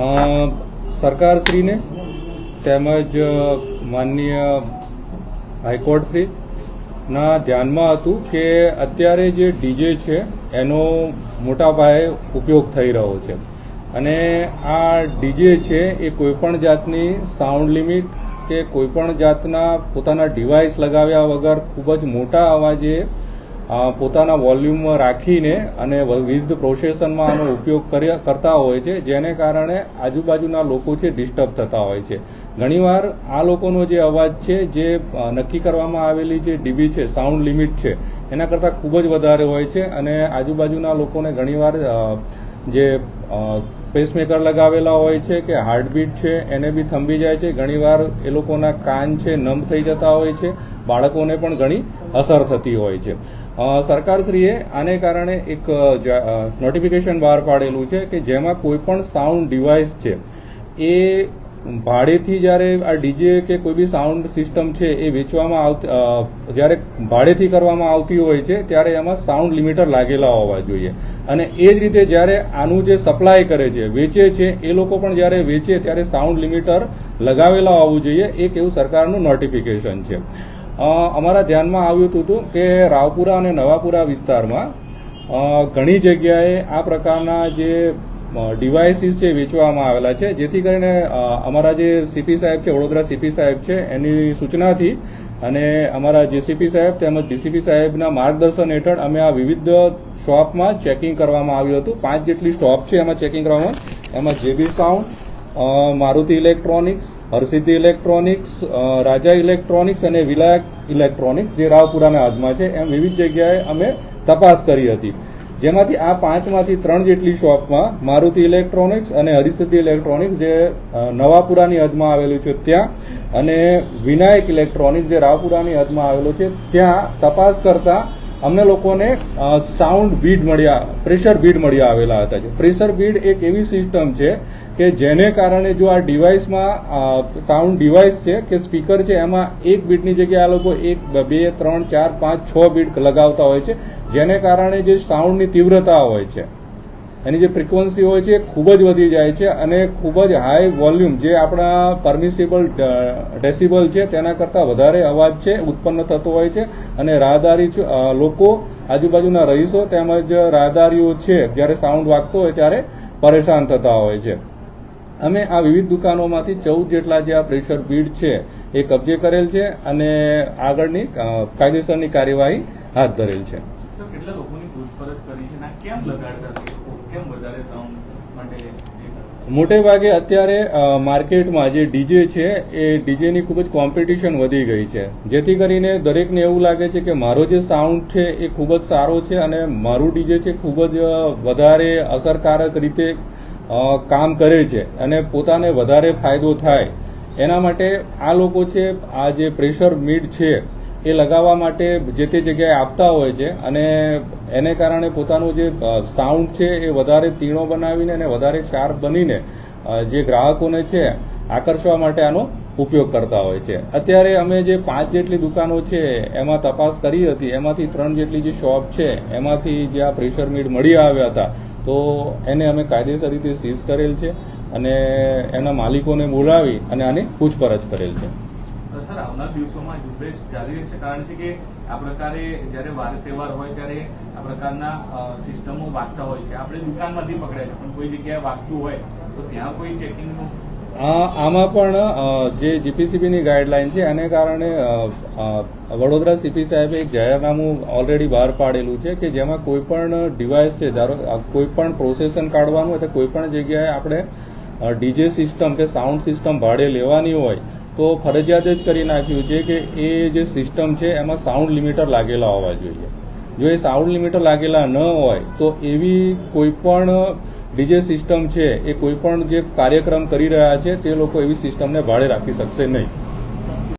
સરકારશ્રીને તેમજ માનનીય હાઈકોર્ટશ્રીના ધ્યાનમાં હતું કે અત્યારે જે ડીજે છે, એનો મોટા પાયે ઉપયોગ થઈ રહ્યો છે. અને આ ડીજે છે, એ કોઈપણ જાતની સાઉન્ડ લિમિટ કે કોઈપણ જાતના પોતાના ડિવાઇસ લગાવ્યા વગર ખૂબ જ મોટા અવાજે પોતાના વોલ્યુમમાં રાખીને અને વિવિધ પ્રોસેસનમાં આનો ઉપયોગ કરતા હોય છે, જેને કારણે આજુબાજુના લોકો છે ડિસ્ટર્બ થતા હોય છે. ઘણીવાર આ લોકોનો જે અવાજ છે, જે નક્કી કરવામાં આવેલી જે ડીબી છે, સાઉન્ડ લિમિટ છે, એના કરતાં ખૂબ જ વધારે હોય છે અને આજુબાજુના લોકોને ઘણીવાર જે પેસમેકર લગાવેલા હોય છે કે હાર્ટબીટ છે, એને બી થંભી જાય છે. ઘણીવાર એ લોકોના કાન છે, નમ થઈ જતા હોય છે. બાળકોને પણ ઘણી અસર થતી હોય છે. સરકારશ્રીએ આને કારણે એક નોટિફિકેશન બહાર પાડેલું છે કે જેમાં કોઈ પણ સાઉન્ડ ડિવાઇસ છે, એ ભાડેથી જ્યારે આ ડીજે કે કોઈ બી સાઉન્ડ સિસ્ટમ છે એ વેચવામાં આવતી જ્યારે ભાડેથી કરવામાં આવતી હોય છે, ત્યારે એમાં સાઉન્ડ લિમિટર લાગેલા હોવા જોઈએ. અને એ જ રીતે જ્યારે આનું જે સપ્લાય કરે છે, વેચે છે, એ લોકો પણ જ્યારે વેચે ત્યારે સાઉન્ડ લિમિટર લગાવેલા હોવું જોઈએ, એક એવું સરકારનું નોટિફિકેશન છે. અમારા ધ્યાનમાં આવ્યું હતું કે રાવપુરા અને નવાપુરા વિસ્તારમાં ઘણી જગ્યાએ આ પ્રકારના જે ડિવાઇસીસ છે વેચવામાં આવેલા છે, જેથી કરીને અમારા જે સીપી સાહેબ છે, વડોદરા સીપી સાહેબ છે, એની સૂચનાથી અને અમારા જેસીપી સાહેબ તેમજ ડીસીપી સાહેબના માર્ગદર્શન હેઠળ અમે આ વિવિધ શોપમાં ચેકિંગ કરવામાં આવ્યું હતું. પાંચ જેટલી સ્ટોપ છે એમાં ચેકિંગ કરવામાં. એમાં JB sound Maruti electronics Harsiddhi electronics Raja electronics અને વિલાયક ઇલેક્ટ્રોનિક્સ, જે રાવપુરાના હાથમાં છે, એમ વિવિધ જગ્યાએ અમે તપાસ કરી હતી. જેમાંથી આ પાંચમાંથી ત્રણ જેટલી શોપમાં મારુતિ ઇલેક્ટ્રોનિક્સ અને હરિસિદ્ધિ ઇલેક્ટ્રોનિક્સ જે નવાપુરાની હદમાં આવેલું છે ત્યાં, અને વિનાયક ઇલેક્ટ્રોનિક્સ જે રાવપુરાની હદમાં આવેલું છે, ત્યાં તપાસ કરતા અમને લોકોને સાઉન્ડ બીડ મળ્યા પ્રેશર બીડ મળ્યા આવેલા હતા પ્રેશર બીડ એક એવી સિસ્ટમ છે કે જેને કારણે જો આ ડિવાઇસમાં સાઉન્ડ ડિવાઇસ છે કે સ્પીકર છે, એમાં એક બીટની જગ્યાએ આ લોકો એક, બે, ત્રણ, ચાર, પાંચ, છ બીટ લગાવતા હોય છે, જેને કારણે જે સાઉન્ડની તીવ્રતા હોય છે. એની જે ફ્રિકવન્સી હોય છે ખૂબ જ વધી જાય છે અને ખૂબ જ હાઈ વોલ્યુમ જે આપણા પરમિસિબલ ડેસિબલ છે તેના કરતાં વધારે અવાજ છે, ઉત્પન્ન થતો હોય છે અને રાહદારી લોકો આજુબાજુના રહીશો તેમજ રાહદારીઓ છે જ્યારે સાઉન્ડ વાગતો હોય ત્યારે પરેશાન થતા હોય છે. અમે આ વિવિધ દુકાનોમાંથી ચૌદ જેટલા જે આ પ્રેશર બીડ છે એ કબજે કરેલ છે અને આગળની કાયદેસરની કાર્યવાહી હાથ ધરેલ છે. સર કેટલા લોકોની પૂછપરછ કરી છે કેમ લગાડતા? કેમ વધારે સાઉન્ડ માટે મોટે ભાગે અત્યારે માર્કેટમાં જે ડીજે છે, એ ડીજેની ખૂબ જ કોમ્પિટિશન વધી ગઈ છે. જેથી કરીને દરેકને એવું લાગે છે કે મારો જે સાઉન્ડ છે એ ખૂબ જ સારો છે અને મારું ડીજે છે ખૂબ જ વધારે અસરકારક રીતે કામ કરે છે અને પોતાને વધારે ફાયદો થાય. એના માટે આ લોકો છે, આ જે પ્રેશર મીડ છે એ લગાવવા માટે જે તે જગ્યાએ આપતા હોય છે અને એને કારણે પોતાનું જે સાઉન્ડ છે એ વધારે તીણો બનાવીને અને વધારે શાર્પ બનીને જે ગ્રાહકોને છે, આકર્ષવા માટે આનો ઉપયોગ કરતા હોય છે. અત્યારે અમે જે પાંચ જેટલી દુકાનો છે, એમાં તપાસ કરી હતી, એમાંથી ત્રણ જેટલી જે શોપ છે, એમાંથી જે આ પ્રેશર મીડ મળી આવ્યા હતા, તો એને અમે કાયદેસર રીતે સીઝ કરેલ છે અને એના માલિકોને બોલાવી અને આની પૂછપરછ કરેલ છે. તો સર, આવનાર દિવસોમાં ઝુંબેશ જારી રહેશે. કારણ છે કે આ પ્રકારે જ્યારે વાર તહેવાર હોય ત્યારે આ પ્રકારના સિસ્ટમો વાગતા હોય છે. આપણે દુકાનમાંથી પકડાય છે. પણ કોઈ જગ્યાએ વાગતું હોય તો ત્યાં કોઈ ચેકિંગનું આમાં પણ જે જીપીસીબીની ગાઈડલાઇન છે, એને કારણે વડોદરા સીપી સાહેબે એક જાહેરનામું ઓલરેડી બહાર પાડેલું છે કે જેમાં કોઈ પણ ડિવાઇસ છે, ધારો કોઈ પણ પ્રોસેસન કાઢવાનું હોય તો કોઈ પણ જગ્યાએ આપણે ડીજે સિસ્ટમ કે સાઉન્ડ સિસ્ટમ ભાડે લેવાની હોય તો ફરજિયાત જ કરી નાખ્યું છે કે એ જે સિસ્ટમ છે, એમાં સાઉન્ડ લિમિટર લાગેલા હોવા જોઈએ. જો એ સાઉન્ડ લિમિટર લાગેલા ન હોય, તો એવી કોઈ પણ ડીજે સિસ્ટમ છે, એ કોઈ પણ જે કાર્યક્રમ કરી રહ્યા છે, તે લોકો એવી સિસ્ટમને ભાડે રાખી શકશે નહીં.